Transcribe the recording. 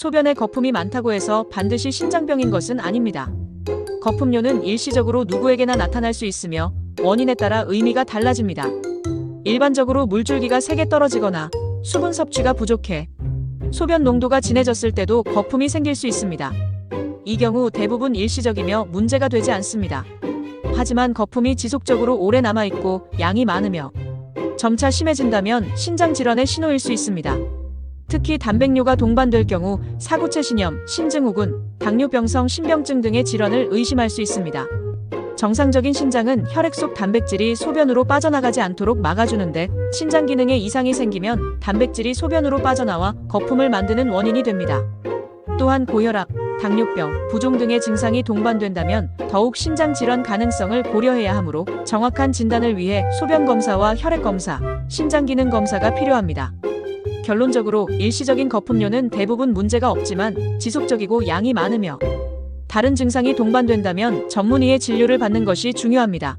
소변에 거품이 많다고 해서 반드시 신장병인 것은 아닙니다. 거품료는 일시적으로 누구에게나 나타날 수 있으며 원인에 따라 의미가 달라집니다. 일반적으로 물줄기가 세게 떨어지거나 수분 섭취가 부족해 소변 농도가 진해졌을 때도 거품이 생길 수 있습니다. 이 경우 대부분 일시적이며 문제가 되지 않습니다. 하지만 거품이 지속적으로 오래 남아있고 양이 많으며 점차 심해진다면 신장 질환의 신호일 수 있습니다. 특히 단백뇨가 동반될 경우 사구체 신염, 신증후군, 당뇨병성 신병증 등의 질환을 의심할 수 있습니다. 정상적인 신장은 혈액 속 단백질이 소변으로 빠져나가지 않도록 막아주는데 신장 기능에 이상이 생기면 단백질이 소변으로 빠져나와 거품을 만드는 원인이 됩니다. 또한 고혈압, 당뇨병, 부종 등의 증상이 동반된다면 더욱 신장 질환 가능성을 고려해야 하므로 정확한 진단을 위해 소변 검사와 혈액 검사, 신장 기능 검사가 필요합니다. 결론적으로 일시적인 거품료는 대부분 문제가 없지만 지속적이고 양이 많으며 다른 증상이 동반된다면 전문의의 진료를 받는 것이 중요합니다.